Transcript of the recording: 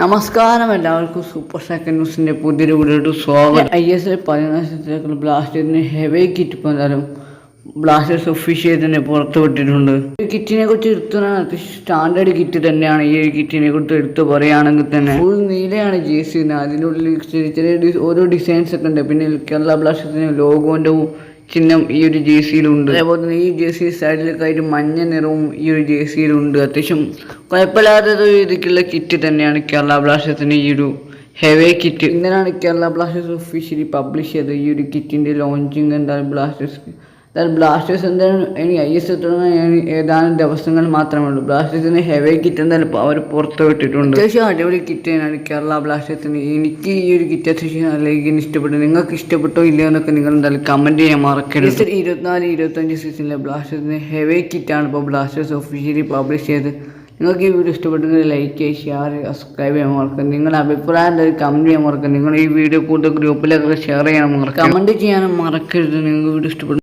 നമസ്കാരം എല്ലാവർക്കും super second ന്യൂസിന്റെ പുതിയൊരു വീഡിയോട്ട് സ്വാഗതം. ഐ എസ് എൽ പതിനാല് ബ്ലാസ്റ്റേഴ്സിന് ഹെവി കിറ്റ് എന്തായാലും ബ്ലാസ്റ്റേഴ്സ് ഒഫീഷ്യൽ തന്നെ പുറത്തുവിട്ടിട്ടുണ്ട്. ഈ കിറ്റിനെ കുറിച്ച് എടുത്തു സ്റ്റാൻഡേർഡ് കിറ്റ് തന്നെയാണ്. ഈ ഒരു കിറ്റിനെ കുറിച്ച് എടുത്തു പറയുകയാണെങ്കിൽ തന്നെ ഫുൾ നീലയാണ് ജെ സി അതിനുള്ളിൽ ചെറിയ ചെറിയ ഓരോ ഡിസൈൻസ് ഒക്കെ ഉണ്ട്. പിന്നെ കേരള ബ്ലാസ്റ്റേഴ്സിന് ലോഗോന്റെ ചിഹ്നം ഈ ഒരു ജെ സിയിലുണ്ട് അതേപോലെ തന്നെ ഈ ജെ സി സൈഡിലൊക്കെ ആയിട്ട് മഞ്ഞ നിറവും ഈ ഒരു ജെ സിയിലുണ്ട് അത്യാവശ്യം കുഴപ്പമില്ലാത്ത രീതിക്കുള്ള കിറ്റ് തന്നെയാണ് കേരള ബ്ലാസ്റ്റേഴ്സിന് ഈ ഒരു ഹെവി കിറ്റ്. ഇങ്ങനെയാണ് കേരള ബ്ലാസ്റ്റേഴ്സ് ഒഫീഷ്യലി പബ്ലിഷ് ചെയ്തത്. ഈ ഒരു കിറ്റിന്റെ ലോഞ്ചിങ് എന്താണ് ബ്ലാസ്റ്റേഴ്സ് എന്തായാലും ബ്ലാസ്റ്റേഴ്സ് എന്തായാലും ഇനി ഐ എസ് തുടങ്ങാൻ ഏതാനും ദിവസങ്ങൾ മാത്രമേ ഉള്ളൂ. ബ്ലാസ്റ്റേഴ്സിന് ഹെവി കിറ്റ് എന്തായാലും അവർ പുറത്ത് വിട്ടിട്ടുണ്ട്. അത്യാവശ്യം അടിപൊളി കിറ്റ് തന്നെയാണ് കേരള ബ്ലാസ്റ്റേഴ്സിന് എനിക്ക് ഈ ഒരു കിറ്റ് അത്യാവശ്യം നല്ല രീതിയിൽ ഇഷ്ടപ്പെട്ടു. നിങ്ങൾക്ക് ഇഷ്ടപ്പെട്ടോ ഇല്ലയോ എന്നൊക്കെ നിങ്ങൾ എന്തായാലും കമന്റ് ചെയ്യാൻ മറക്കരുത്. ഇരുപത്തിനാല് ഇരുപത്തഞ്ച് സീസണിലെ ബ്ലാസ്റ്റേഴ്സിന് ഹെവി കിറ്റാണ് ഇപ്പോൾ ബ്ലാസ്റ്റേഴ്സ് ഒഫീഷ്യലി പബ്ലിഷ് ചെയ്ത് നിങ്ങൾക്ക് ഈ വീഡിയോ ഇഷ്ടപ്പെട്ടെങ്കിൽ ലൈക്ക് ചെയ്യുക ഷെയർ ചെയ്യുക സബ്സ്ക്രൈബ് ചെയ്യാൻ മറക്കുക നിങ്ങളുടെ അഭിപ്രായം എന്തായാലും കമന്റ് ചെയ്യാൻ മറക്കുക നിങ്ങൾ ഈ വീഡിയോ കൂടുതൽ ഗ്രൂപ്പിലൊക്കെ ഷെയർ ചെയ്യാൻ മറക്കുക കമന്റ് ചെയ്യാനും മറക്കരുത്. നിങ്ങൾക്ക് വീഡിയോ ഇഷ്ടപ്പെടുന്നു